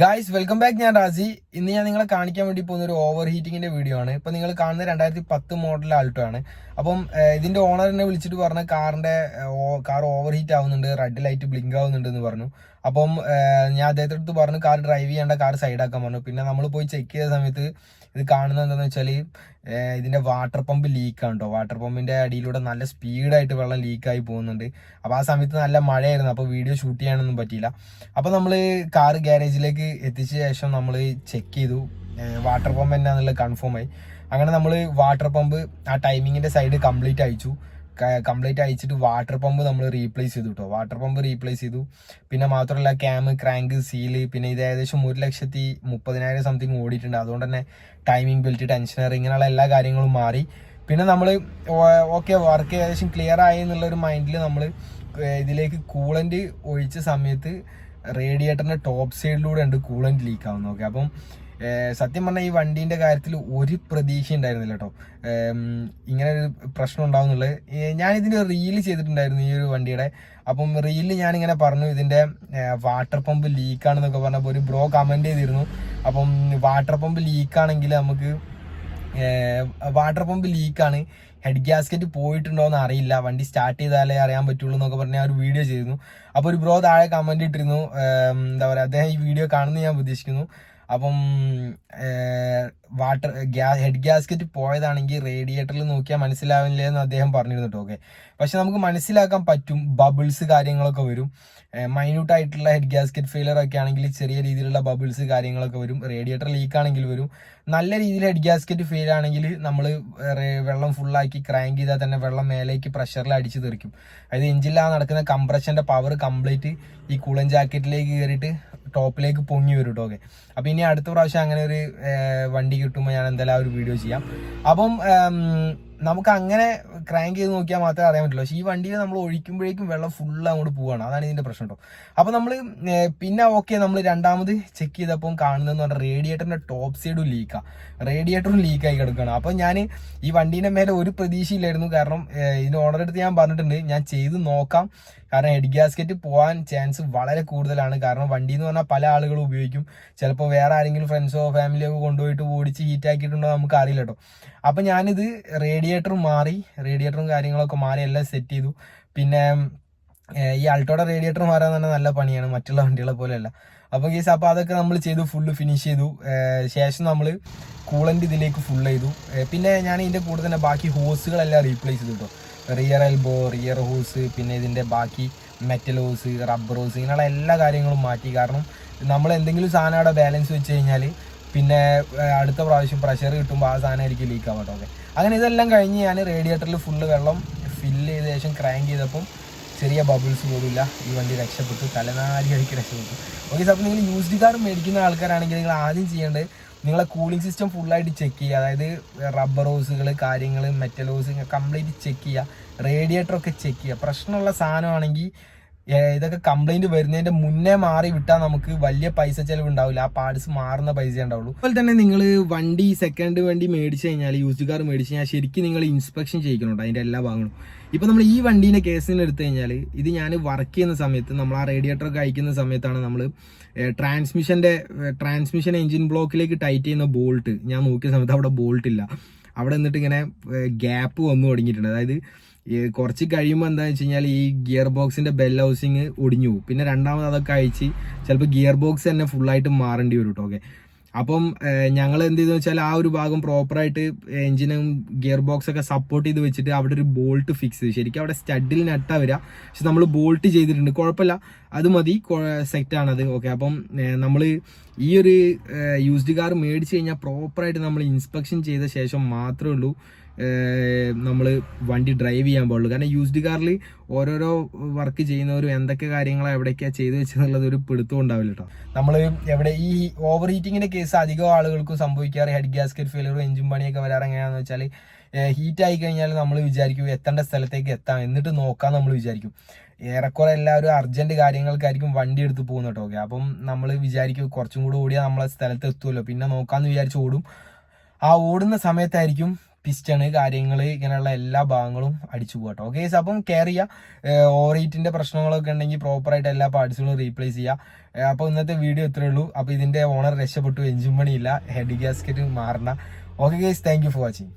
Guys welcome back ഞാൻ റാസി. ഇന്ന് ഞാൻ നിങ്ങളെ കാണിക്കാൻ വേണ്ടി പോകുന്ന ഒരു ഓവർ ഹീറ്റിംഗിന്റെ വീഡിയോ ആണ്. ഇപ്പൊ നിങ്ങൾ കാണുന്ന രണ്ടായിരത്തി പത്ത് മോഡൽ ആൾട്ടോ ആണ്. അപ്പം ഇതിന്റെ ഓണർ എന്നെ വിളിച്ചിട്ട് പറഞ്ഞ കാറിന്റെ കാർ ഓവർ ഹീറ്റ് ആവുന്നുണ്ട് റെഡ് ലൈറ്റ് ബ്ലിങ്ക് ആവുന്നുണ്ട് എന്ന് പറഞ്ഞു. അപ്പം ഞാൻ അദ്ദേഹത്തിന്റെ അടുത്ത് പറഞ്ഞു കാർ ഡ്രൈവ് ചെയ്യേണ്ട കാർ സൈഡാക്കാൻ പറഞ്ഞു. പിന്നെ നമ്മൾ പോയി ചെക്ക് ചെയ്ത സമയത്ത് ഇത് കാണുന്നത് എന്താണെന്ന് വെച്ചാൽ ഇതിന്റെ വാട്ടർ പമ്പ് ലീക്കാണ് കേട്ടോ വാട്ടർ പമ്പിന്റെ അടിയിലൂടെ നല്ല സ്പീഡായിട്ട് വെള്ളം ലീക്കായി പോകുന്നുണ്ട്. അപ്പോൾ ആ സമയത്ത് നല്ല മഴയായിരുന്നു. അപ്പോൾ വീഡിയോ ഷൂട്ട് ചെയ്യാനൊന്നും പറ്റിയില്ല. അപ്പോൾ നമ്മൾ കാർ ഗ്യാരേജിലേക്ക് എത്തിച്ച ശേഷം നമ്മൾ ചെക്ക് ചെയ്തു. വാട്ടർ പമ്പ് എന്നാന്നുള്ളത് കൺഫേം ആയി. അങ്ങനെ നമ്മൾ വാട്ടർ പമ്പ് ആ ടൈമിങ്ങിന്റെ സൈഡ് കംപ്ലീറ്റ് അയച്ചു. കംപ്ലീറ്റ് അയച്ചിട്ട് വാട്ടർ പമ്പ് നമ്മൾ റീപ്ലേസ് ചെയ്തു കേട്ടോ വാട്ടർ പമ്പ് റീപ്ലേസ് ചെയ്തു. പിന്നെ മാത്രമല്ല ക്യാം ക്രാങ്ക് സീൽ പിന്നെ ഇത് ഏകദേശം ഒരു ലക്ഷത്തി മുപ്പതിനായിരം സംതിങ് ഓടിയിട്ടുണ്ട്. അതുകൊണ്ട് തന്നെ ടൈമിംഗ് ബെൽറ്റ് ടെൻഷനർ ഇങ്ങനെയുള്ള എല്ലാ കാര്യങ്ങളും മാറി. പിന്നെ നമ്മൾ ഓക്കെ വർക്ക് ഏകദേശം ക്ലിയർ ആയി എന്നുള്ള ഒരു മൈൻഡിൽ നമ്മൾ ഇതിലേക്ക് കൂളന്റ് ഒഴിച്ച സമയത്ത് റേഡിയേറ്ററിന്റെ ടോപ്പ് സൈഡിലൂടെ ഉണ്ട് കൂളന്റ് ലീക്ക് ആവുന്നത് ഓക്കെ അപ്പം സത്യം പറഞ്ഞാൽ ഈ വണ്ടീന്റെ കാര്യത്തിൽ ഒരു പ്രതീക്ഷ ഉണ്ടായിരുന്നില്ല കേട്ടോ. ഇങ്ങനെ ഒരു പ്രശ്നം ഉണ്ടാവുന്നുള്ളത് ഞാൻ ഇതിന്റെ റീൽ ചെയ്തിട്ടുണ്ടായിരുന്നു ഈ ഒരു വണ്ടിയുടെ. അപ്പം റീലിൽ ഞാനിങ്ങനെ പറഞ്ഞു ഇതിന്റെ വാട്ടർ പമ്പ് ലീക്കാണെന്നൊക്കെ പറഞ്ഞപ്പോൾ ഒരു ബ്രോ കമന്റ് ചെയ്തിരുന്നു. അപ്പം വാട്ടർ പമ്പ് ലീക്കാണെങ്കിൽ നമുക്ക് വാട്ടർ പമ്പ് ലീക്കാണ് ഹെഡ് ഗ്യാസ്കറ്റ് പോയിട്ടുണ്ടോ എന്ന് അറിയില്ല. വണ്ടി സ്റ്റാർട്ട് ചെയ്താലേ അറിയാൻ പറ്റുള്ളൂ എന്നൊക്കെ പറഞ്ഞ് ഒരു വീഡിയോ ചെയ്തിരുന്നു. അപ്പോൾ ഒരു ബ്രോ താഴെ കമന്റ് ഇട്ടിരുന്നു. എന്താ പറയുക അദ്ദേഹം ഈ വീഡിയോ കാണുന്ന ഞാൻ പ്രതീക്ഷിക്കുന്നു അപ്പം വാട്ടർ ഗ്യാ ഹെഡ് ഗ്യാസ്കറ്റ് പോയതാണെങ്കിൽ റേഡിയേറ്ററിൽ നോക്കിയാൽ മനസ്സിലാവില്ല എന്ന് അദ്ദേഹം പറഞ്ഞിരുന്നു ഓക്കെ. പക്ഷെ നമുക്ക് മനസ്സിലാക്കാൻ പറ്റും ബബിൾസ് കാര്യങ്ങളൊക്കെ വരും. മൈന്യൂട്ട് ആയിട്ടുള്ള ഹെഡ് ഗ്യാസ്കറ്റ് ഫെയിലർ ഒക്കെ ആണെങ്കിൽ ചെറിയ രീതിയിലുള്ള ബബിൾസ് കാര്യങ്ങളൊക്കെ വരും. റേഡിയേറ്റർ ലീക്ക് ആണെങ്കിൽ വരും. നല്ല രീതിയിൽ ഹെഡ് ഗ്യാസ്കറ്റ് ഫെയിൽ ആണെങ്കിൽ നമ്മൾ വെള്ളം ഫുള്ളാക്കി ക്രാങ്ക് ചെയ്താൽ തന്നെ വെള്ളം മേലേക്ക് പ്രഷറിൽ അടിച്ചു തെറിക്കും. അതായത് എഞ്ചിനിലാണ് നടക്കുന്ന കംപ്രഷന്റെ പവർ കംപ്ലീറ്റ് ഈ കൂളൻ ജാക്കറ്റിലേക്ക് കയറിയിട്ട് ടോപ്പിലേക്ക് പൊങ്ങി വരും കേട്ടോ ഓക്കെ അപ്പൊ ഇനി അടുത്ത പ്രാവശ്യം അങ്ങനെ ഒരു വണ്ടി കിട്ടുമ്പോൾ ഞാൻ എന്തായാലും ആ ഒരു വീഡിയോ ചെയ്യാം. അപ്പം നമുക്ക് അങ്ങനെ ക്രാങ്ക് ചെയ്ത് നോക്കിയാൽ മാത്രമേ അറിയാൻ പറ്റുള്ളൂ. പക്ഷേ ഈ വണ്ടിയിൽ നമ്മൾ ഒഴിക്കുമ്പോഴേക്കും വെള്ളം ഫുൾ അങ്ങോട്ട് പോവാണ്. അതാണ് ഇതിന്റെ പ്രശ്നം കേട്ടോ. അപ്പോൾ നമ്മൾ പിന്നെ ഓക്കെ നമ്മൾ രണ്ടാമത് ചെക്ക് ചെയ്തപ്പോൾ കാണുന്നതെന്ന് പറഞ്ഞാൽ റേഡിയേറ്ററിന്റെ ടോപ്പ് സൈഡും ലീക്കാണ് റേഡിയേറ്ററും ലീക്കായി കിടക്കുകയാണ്. അപ്പോൾ ഞാൻ ഈ വണ്ടീന്റെ മേലെ ഒരു പ്രതീക്ഷയില്ലായിരുന്നു. കാരണം ഇതിന് ഓർഡർ എടുത്ത് ഞാൻ പറഞ്ഞിട്ടുണ്ട്. ഞാൻ ചെയ്ത് നോക്കാം. കാരണം ഹെഡ് ഗ്യാസ്കറ്റ് പോകാൻ ചാൻസ് വളരെ കൂടുതലാണ്. കാരണം വണ്ടി എന്ന് പറഞ്ഞാൽ പല ആളുകളും ഉപയോഗിക്കും. ചിലപ്പോൾ വേറെ ആരെങ്കിലും ഫ്രണ്ട്സോ ഫാമിലിയോ കൊണ്ടുപോയിട്ട് ഓടിച്ച് ഹീറ്റ് ആക്കിയിട്ടുണ്ടോ നമുക്ക് അറിയില്ല കേട്ടോ. അപ്പം ഞാനിത് റേഡിയേറ്റർ മാറി റേഡിയേറ്ററും കാര്യങ്ങളൊക്കെ മാറി എല്ലാം സെറ്റ് ചെയ്തു. പിന്നെ ഈ അൾട്ടോയുടെ റേഡിയേറ്റർ മാറാൻ തന്നെ നല്ല പണിയാണ് മറ്റുള്ള വണ്ടികളെ പോലെയല്ല. അപ്പോൾ കേസ് അപ്പോൾ അതൊക്കെ നമ്മൾ ചെയ്തു ഫുള്ള് ഫിനിഷ് ചെയ്തു. ശേഷം നമ്മൾ കൂളന്റ് ഇതിലേക്ക് ഫുൾ ചെയ്തു. പിന്നെ ഞാൻ ഇതിന്റെ കൂടെ തന്നെ ബാക്കി ഹോസുകളെല്ലാം റീപ്ലേസ് ചെയ്തു കേട്ടോ റിയർ എൽബോ റിയർ ഹോസ് പിന്നെ ഇതിന്റെ ബാക്കി മെറ്റൽ ഹോസ് റബ്ബർ ഹോസ് ഇങ്ങനെയുള്ള എല്ലാ കാര്യങ്ങളും മാറ്റി. കാരണം നമ്മൾ എന്തെങ്കിലും സാധനം അവിടെ ബാലൻസ് വെച്ച് കഴിഞ്ഞാൽ പിന്നെ അടുത്ത പ്രാവശ്യം പ്രഷർ കിട്ടുമ്പോൾ ആ സാധനം ആയിരിക്കും ലീക്ക് ആവട്ടോ ഓക്കെ അങ്ങനെ ഇതെല്ലാം കഴിഞ്ഞ് ഞാൻ റേഡിയേറ്ററിൽ ഫുള്ള് വെള്ളം ഫില്ല് ചെയ്ത ശേഷം ക്രാങ്ക് ചെയ്തപ്പം ചെറിയ ബബിൾസ് പോലുമില്ല ഈ വണ്ടി രക്ഷപ്പെട്ടു. തലനാരി അടിക്ക് രക്ഷപ്പെട്ടു. ഓക്കെ അപ്പോൾ നിങ്ങൾ യൂസ്ഡ് കാർ മേടിക്കുന്ന ആൾക്കാരാണെങ്കിൽ നിങ്ങൾ ആദ്യം ചെയ്യേണ്ടത് നിങ്ങളെ കൂളിംഗ് സിസ്റ്റം ഫുള്ളായിട്ട് ചെക്ക് ചെയ്യുക. അതായത് റബ്ബർ ഹോസുകൾ കാര്യങ്ങൾ മെറ്റൽ ഹോസ് കംപ്ലീറ്റ് ചെക്ക് ചെയ്യുക. റേഡിയേറ്ററൊക്കെ ചെക്ക് ചെയ്യുക. പ്രശ്നമുള്ള സാധനമാണെങ്കിൽ ഇതൊക്കെ കംപ്ലൈന്റ് വരുന്നതിന്റെ മുന്നേ മാറി വിട്ടാൽ നമുക്ക് വലിയ പൈസ ചെലവ് ഉണ്ടാവില്ല ആ പാർട്സ് മാറുന്ന പൈസ ഉണ്ടാവുള്ളൂ. അതുപോലെ തന്നെ നിങ്ങൾ വണ്ടി സെക്കൻഡ് വണ്ടി മേടിച്ചു കഴിഞ്ഞാൽ യൂസ്ഡ് കാർ മേടിച്ചു കഴിഞ്ഞാൽ ശരിക്കും നിങ്ങൾ ഇൻസ്പെക്ഷൻ ചെയ്യിക്കണുണ്ട് അതിന്റെ എല്ലാ ഭാഗങ്ങളും. ഇപ്പൊ നമ്മൾ ഈ വണ്ടീന്റെ കേസിന് എടുത്തു കഴിഞ്ഞാൽ ഇത് ഞാൻ വർക്ക് ചെയ്യുന്ന സമയത്ത് നമ്മൾ ആ റേഡിയേറ്റർ ഒക്കെ അയക്കുന്ന സമയത്താണ് നമ്മൾ ട്രാൻസ്മിഷന്റെ ട്രാൻസ്മിഷൻ എഞ്ചിൻ ബ്ലോക്കിലേക്ക് ടൈറ്റ് ചെയ്യുന്ന ബോൾട്ട് ഞാൻ നോക്കിയ സമയത്ത് അവിടെ ബോൾട്ട് ഇല്ല. അവിടെ നിന്നിട്ട് ഇങ്ങനെ ഗ്യാപ്പ് വന്നു തുടങ്ങിയിട്ടുണ്ട്. അതായത് കുറച്ച് കഴിയുമ്പോൾ എന്താ വെച്ച് കഴിഞ്ഞാൽ ഈ ഗിയർ ബോക്സിന്റെ ബെൽ ഹൗസിങ് ഒടിഞ്ഞു പോകും. പിന്നെ രണ്ടാമത് അതൊക്കെ അയച്ച് ചിലപ്പോൾ ഗിയർ ബോക്സ് തന്നെ ഫുള്ളായിട്ട് മാറേണ്ടി വരും കേട്ടോ ഓക്കെ അപ്പം ഞങ്ങൾ എന്ത് ചെയ്തെന്ന് വെച്ചാൽ ആ ഒരു ഭാഗം പ്രോപ്പറായിട്ട് എഞ്ചിനും ഗിയർ ബോക്സ് ഒക്കെ സപ്പോർട്ട് ചെയ്ത് വെച്ചിട്ട് അവിടെ ഒരു ബോൾട്ട് ഫിക്സ് ചെയ്തു. ശരിക്കും അവിടെ സ്റ്റഡിൽ നട്ടാ വരിക പക്ഷെ നമ്മൾ ബോൾട്ട് ചെയ്തിട്ടുണ്ട്. കുഴപ്പമില്ല. അത് മതി. സെറ്റാണത് ഓക്കെ അപ്പം നമ്മൾ ഈ ഒരു യൂസ്ഡ് കാർ മേടിച്ച് കഴിഞ്ഞാൽ പ്രോപ്പറായിട്ട് നമ്മൾ ഇൻസ്പെക്ഷൻ ചെയ്ത ശേഷം മാത്രമേ ഉള്ളൂ. നമ്മൾ വണ്ടി ഡ്രൈവ് ചെയ്യാൻ പാടുള്ളൂ. കാരണം യൂസ്ഡ് കാറിൽ ഓരോരോ വർക്ക് ചെയ്യുന്നവരും എന്തൊക്കെ കാര്യങ്ങളാണ് എവിടേക്കാണ് ചെയ്ത് വെച്ചെന്നുള്ളത് ഒരു പിടുത്തം ഉണ്ടാവില്ല കേട്ടോ നമ്മൾ എവിടെ ഈ ഓവർ ഹീറ്റിങ്ങിന്റെ കേസ് അധികം ആളുകൾക്കും സംഭവിക്കാറ് ഹെഡ് ഗ്യാസ്കറ്റ് ഫെയിലറും എഞ്ചിൻ പണിയൊക്കെ വരാറ് വെച്ചാൽ ഹീറ്റ് ആയി കഴിഞ്ഞാൽ നമ്മൾ വിചാരിക്കും എത്തേണ്ട സ്ഥലത്തേക്ക് എത്താം. എന്നിട്ട് നോക്കാം നമ്മൾ വിചാരിക്കും. ഏറെക്കുറെ എല്ലാവരും അർജന്റ് കാര്യങ്ങൾക്കായിരിക്കും വണ്ടി എടുത്ത് പോകുന്ന കേട്ടോ ഓക്കെ അപ്പം നമ്മൾ വിചാരിക്കും കുറച്ചും കൂടി ഓടിയാൽ നമ്മളെ സ്ഥലത്ത് എത്തുമല്ലോ പിന്നെ നോക്കാമെന്ന് വിചാരിച്ച് ഓടും. ആ ഓടുന്ന സമയത്തായിരിക്കും പിസ്റ്റണ് കാര്യങ്ങൾ ഇങ്ങനെയുള്ള എല്ലാ ഭാഗങ്ങളും അടിച്ചു പോകട്ടോ ഓക്കെ അപ്പം കെയർ ചെയ്യുക ഓറീറ്റിന്റെ പ്രശ്നങ്ങളൊക്കെ ഉണ്ടെങ്കിൽ പ്രോപ്പറായിട്ട് എല്ലാ പാർട്സുകളും റീപ്ലേസ് ചെയ്യുക അപ്പോൾ ഇന്നത്തെ വീഡിയോ ഇത്രയേ ഉള്ളൂ. അപ്പോൾ ഇതിന്റെ ഓണർ രക്ഷപ്പെട്ടു എഞ്ചിൻ പണിയില്ല head gasket മാറണ okay guys thank for watching